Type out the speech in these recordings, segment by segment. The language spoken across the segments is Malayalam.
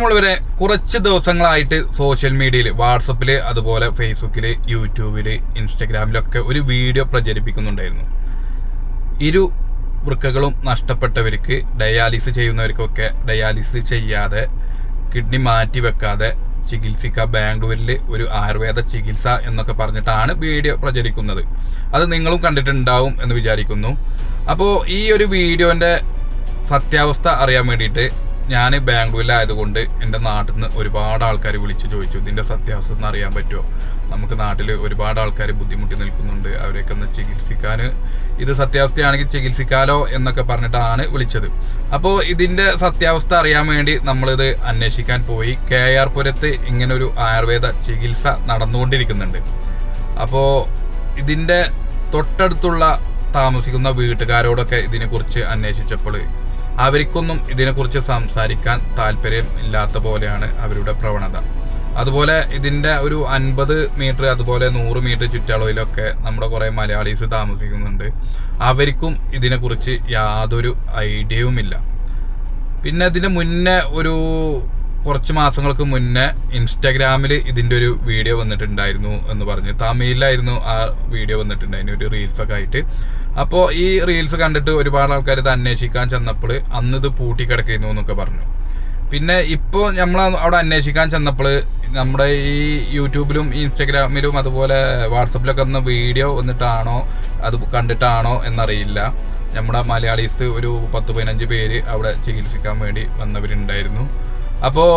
പ്രിയമുള്ളവരെ കുറച്ച് ദിവസങ്ങളായിട്ട് സോഷ്യൽ മീഡിയയിൽ വാട്സപ്പിൽ അതുപോലെ ഫേസ്ബുക്കിൽ യൂട്യൂബിൽ ഇൻസ്റ്റഗ്രാമിലൊക്കെ ഒരു വീഡിയോ പ്രചരിപ്പിക്കുന്നുണ്ടായിരുന്നു. ഇരു വൃക്കകളും നഷ്ടപ്പെട്ടവർക്ക് ഡയാലിസിസ് ചെയ്യുന്നവർക്കൊക്കെ ഡയാലിസിസ് ചെയ്യാതെ കിഡ്നി മാറ്റി വെക്കാതെ ചികിത്സിക്കുക ബാംഗ്ലൂരിൽ ഒരു ആയുർവേദ ചികിത്സ എന്നൊക്കെ പറഞ്ഞിട്ടാണ് വീഡിയോ പ്രചരിക്കുന്നത്. അത് നിങ്ങളും കണ്ടിട്ടുണ്ടാവും എന്ന് വിചാരിക്കുന്നു. അപ്പോൾ ഈ ഒരു വീഡിയോന്റെ സത്യാവസ്ഥ അറിയാൻ വേണ്ടിയിട്ട് ഞാൻ ബാംഗ്ലൂരിലായതുകൊണ്ട് എന്റെ നാട്ടിൽ നിന്ന് ഒരുപാട് ആൾക്കാർ വിളിച്ചു ചോദിച്ചു ഇതിന്റെ സത്യാവസ്ഥ അറിയാൻ പറ്റുമോ? നമുക്ക് നാട്ടിൽ ഒരുപാട് ആൾക്കാർ ബുദ്ധിമുട്ടി നിൽക്കുന്നുണ്ട് അവരെയൊക്കെ ഒന്ന് ചികിത്സിക്കാൻ ഇത് സത്യാവസ്ഥയാണെങ്കിൽ ചികിത്സിക്കാലോ എന്നൊക്കെ പറഞ്ഞിട്ടാണ് വിളിച്ചത്. അപ്പോൾ ഇതിന്റെ സത്യാവസ്ഥ അറിയാൻ വേണ്ടി നമ്മളിത് അന്വേഷിക്കാൻ പോയി. കെ ആർ പുരത്ത് ഇങ്ങനൊരു ആയുർവേദ ചികിത്സ നടന്നുകൊണ്ടിരിക്കുന്നുണ്ട്. അപ്പോൾ ഇതിന്റെ തൊട്ടടുത്തുള്ള താമസിക്കുന്ന വീട്ടുകാരോടൊക്കെ ഇതിനെക്കുറിച്ച് അന്വേഷിച്ചപ്പോൾ അവർക്കൊന്നും ഇതിനെക്കുറിച്ച് സംസാരിക്കാൻ താല്പര്യം ഇല്ലാത്ത പോലെയാണ് അവരുടെ പ്രവണത. അതുപോലെ ഇതിന്റെ ഒരു അൻപത് മീറ്റർ അതുപോലെ നൂറ് മീറ്റർ ചുറ്റളവിലൊക്കെ നമ്മുടെ കുറേ മലയാളീസ് താമസിക്കുന്നുണ്ട്. അവർക്കും ഇതിനെക്കുറിച്ച് യാതൊരു ഐഡിയയുമില്ല. പിന്നെ ഇതിന് മുന്നേ ഒരു കുറച്ച് മാസങ്ങൾക്ക് മുന്നേ ഇൻസ്റ്റാഗ്രാമിൽ ഇതിന്റെ ഒരു വീഡിയോ വന്നിട്ടുണ്ടായിരുന്നു എന്ന് പറഞ്ഞ്. തമിഴിലായിരുന്നു ആ വീഡിയോ വന്നിട്ടുണ്ടായിരുന്നു ഒരു റീൽസൊക്കെ ആയിട്ട്. അപ്പോൾ ഈ റീൽസ് കണ്ടിട്ട് ഒരുപാട് ആൾക്കാർ ഇത് അന്വേഷിക്കാൻ ചെന്നപ്പോൾ അന്ന് ഇത് പൂട്ടിക്കിടക്കുന്നു എന്നൊക്കെ പറഞ്ഞു. പിന്നെ ഇപ്പോൾ നമ്മൾ അവിടെ അന്വേഷിക്കാൻ ചെന്നപ്പോൾ നമ്മുടെ ഈ യൂട്യൂബിലും ഇൻസ്റ്റാഗ്രാമിലും അതുപോലെ വാട്സപ്പിലൊക്കെ വന്ന വീഡിയോ വന്നിട്ടാണോ അത് കണ്ടിട്ടാണോ എന്നറിയില്ല. നമ്മുടെ മലയാളീസ് ഒരു പത്ത് പതിനഞ്ച് പേര് അവിടെ ചികിത്സിക്കാൻ വേണ്ടി വന്നവരുണ്ടായിരുന്നു. അപ്പോൾ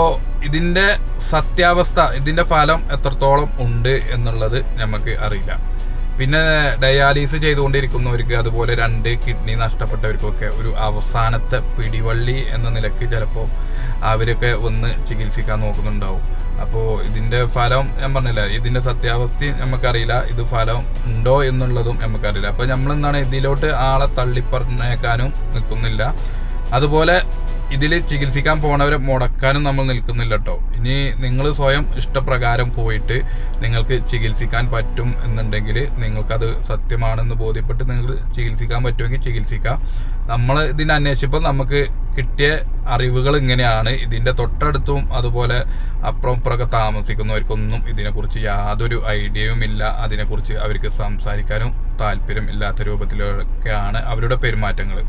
ഇതിന്റെ സത്യാവസ്ഥ ഇതിന്റെ ഫലം എത്രത്തോളം ഉണ്ട് എന്നുള്ളത് നമുക്ക് അറിയില്ല. പിന്നെ ഡയാലിസിസ് ചെയ്തുകൊണ്ടിരിക്കുന്നവർക്ക് അതുപോലെ രണ്ട് കിഡ്നി നഷ്ടപ്പെട്ടവർക്കൊക്കെ ഒരു അവസാനത്തെ പിടിവള്ളി എന്ന നിലയ്ക്ക് ചിലപ്പോൾ അവരൊക്കെ ഒന്ന് ചികിത്സിക്കാൻ നോക്കുന്നുണ്ടാവും. അപ്പോൾ ഇതിന്റെ ഫലം ഞാൻ പറഞ്ഞില്ല ഇതിന്റെ സത്യാവസ്ഥ നമുക്കറിയില്ല ഇത് ഫലം ഉണ്ടോ എന്നുള്ളതും നമുക്കറിയില്ല അപ്പോൾ നമ്മളെന്താണ് ഇതിലോട്ട് ആളെ തള്ളിപ്പറഞ്ഞേക്കാനും നിൽക്കുന്നില്ല. അതുപോലെ ഇതിൽ ചികിത്സിക്കാൻ പോണവരെ മുടക്കാനും നമ്മൾ നിൽക്കുന്നില്ല കേട്ടോ ഇനി നിങ്ങൾ സ്വയം ഇഷ്ടപ്രകാരം പോയിട്ട് നിങ്ങൾക്ക് ചികിത്സിക്കാൻ പറ്റും എന്നുണ്ടെങ്കിൽ നിങ്ങൾക്കത് സത്യമാണെന്ന് ബോധ്യപ്പെട്ട് നിങ്ങൾ ചികിത്സിക്കാൻ പറ്റുമെങ്കിൽ ചികിത്സിക്കാം. നമ്മൾ ഇതിനെ അന്വേഷിച്ചപ്പോൾ നമുക്ക് കിട്ടിയ അറിവുകൾ ഇങ്ങനെയാണ്. ഇതിന്റെ തൊട്ടടുത്തും അതുപോലെ അപ്പുറം ഇപ്പുറമൊക്കെ താമസിക്കുന്നവർക്കൊന്നും ഇതിനെക്കുറിച്ച് യാതൊരു ഐഡിയയും ഇല്ല. അതിനെക്കുറിച്ച് അവർക്ക് സംസാരിക്കാനും താല്പര്യം ഇല്ലാത്ത രൂപത്തിലൊക്കെയാണ് അവരുടെ പെരുമാറ്റങ്ങൾ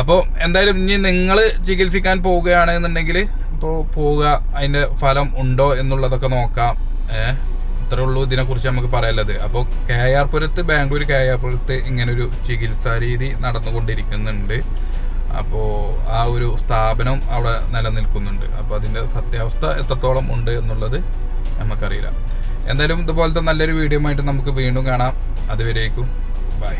അപ്പോൾ എന്തായാലും ഇനി നിങ്ങൾ ചികിത്സിക്കാൻ പോവുകയാണെന്നുണ്ടെങ്കിൽ ഇപ്പോൾ പോവുക അതിന്റെ ഫലം ഉണ്ടോ എന്നുള്ളതൊക്കെ നോക്കാം. ഏഹ് ഇത്രേ ഉള്ളൂ ഇതിനെക്കുറിച്ച് നമുക്ക് പറയാനുള്ളത്. അപ്പോൾ കെ ആർ പുരത്ത് ബാംഗ്ലൂർ കെ ആർ പുരത്ത് ഇങ്ങനൊരു ചികിത്സാ രീതി നടന്നുകൊണ്ടിരിക്കുന്നുണ്ട്. അപ്പോൾ ആ ഒരു സ്ഥാപനം അവിടെ നിലനിൽക്കുന്നുണ്ട്. അപ്പോൾ അതിന്റെ സത്യാവസ്ഥ എത്രത്തോളം ഉണ്ട് എന്നുള്ളത് നമുക്കറിയില്ല. എന്തായാലും ഇതുപോലത്തെ നല്ലൊരു വീഡിയോ ആയിട്ട് നമുക്ക് വീണ്ടും കാണാം. അതുവരേക്കും ബൈ.